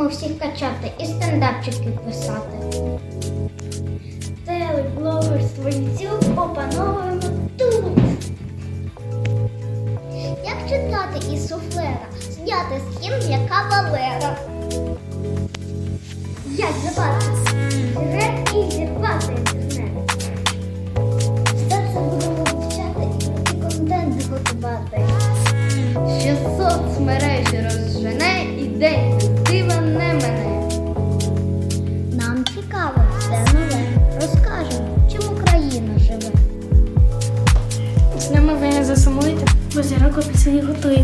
Любимо всіх качати і стендапчики писати. Телеблогерство YouTube опановуємо тут. Як читати із суфлера, зняти з схім для кавалера. Як забати інтернет і зірвати інтернет. Все це будемо вивчати і контент готувати. Що соцмережі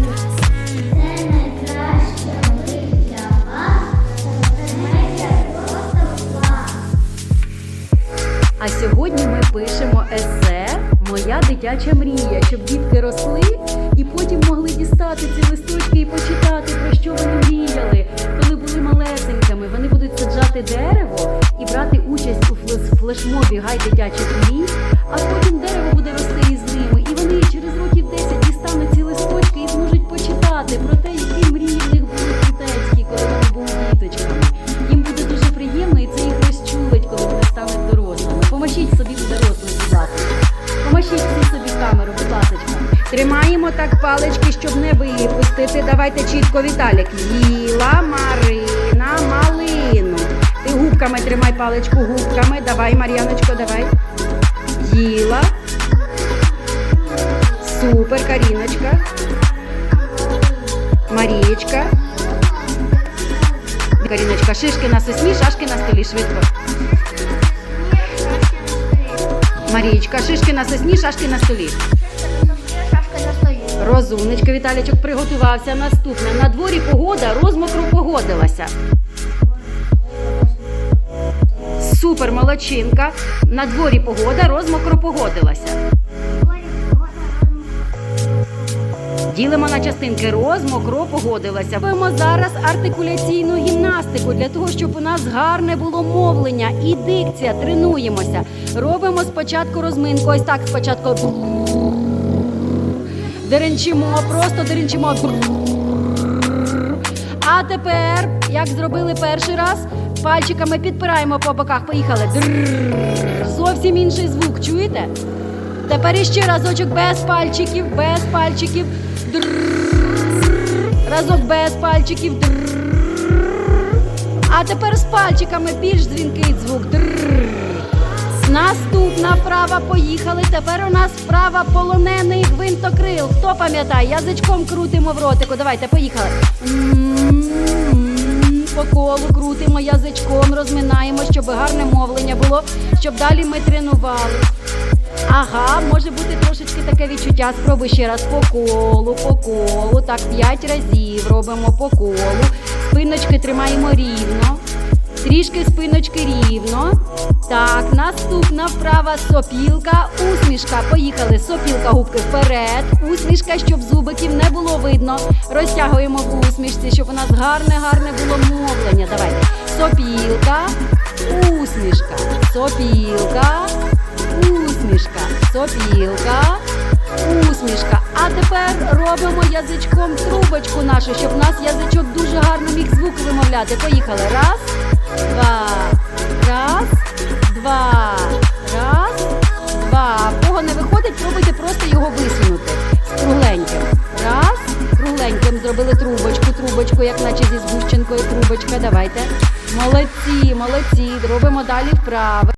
вас. Медіа просто клас. А сьогодні ми пишемо есе Моя дитяча мрія, щоб дітки росли і потім могли дістати ці листочки і почитати, Всі собі камеру, будь ласка. Тримаємо так палички, щоб не випустити. Давайте чітко, Віталік. Їла Марина малину. Ти губками тримай паличку губками. Давай, Мар'яночко, давай. Їла. Супер, Каріночка. Марієчка. Каріночка, шишки на сосні, шашки на столі, швидко. Марієчка, шишки на сосні, шашки на столі. Шашка на столі. Розумничка, Віталічок приготувався. Наступне. На дворі погода розмокро погодилася. Супер, молодчинка. На дворі погода розмокро погодилася. Ділимо на частинки розмокро погодилася. Робимо зараз артикуляційну гімнастику для того, щоб у нас гарне було мовлення і дикція. Тренуємося. Робимо спочатку розминку. Ось так спочатку. Деренчимо, просто деренчимо. А тепер, як зробили перший раз, пальчиками підпираємо по боках. Поїхали. Зовсім інший звук. Чуєте? Тепер іще разочок без пальчиків, без пальчиків. Разок без пальчиків. А тепер з пальчиками більш дзвінкий звук. Наступна вправа поїхали. Тепер у нас вправа полонений гвинтокрил. Хто пам'ятає? Язичком крутимо в ротику. Давайте, поїхали. По колу крутимо язичком, розминаємо, щоб гарне мовлення було, щоб далі ми тренували. Ага, може бути трошечки таке відчуття. Спробуй ще раз по колу, по колу. Так, п'ять разів робимо по колу. Спиночки тримаємо рівно. Трішки спиночки рівно. Так, наступна вправа сопілка, усмішка. Поїхали. Сопілка, губки вперед. Усмішка, щоб зубиків не було видно. Розтягуємо в усмішці, щоб у нас гарне, гарне було мовлення. Давайте. Сопілка, усмішка, сопілка, усмішка, сопілка, усмішка. А тепер робимо язичком трубочку нашу, щоб у нас язичок дуже гарно міг звук вимовляти. Поїхали. Раз, два, раз, два, раз, два. В кого не виходить, пробуйте просто його висунути. З кругленьким. Раз, кругленьким зробили трубочку, трубочку, як наче зі згущенкою трубочка. Давайте. Молодці, молодці. Робимо далі вправи.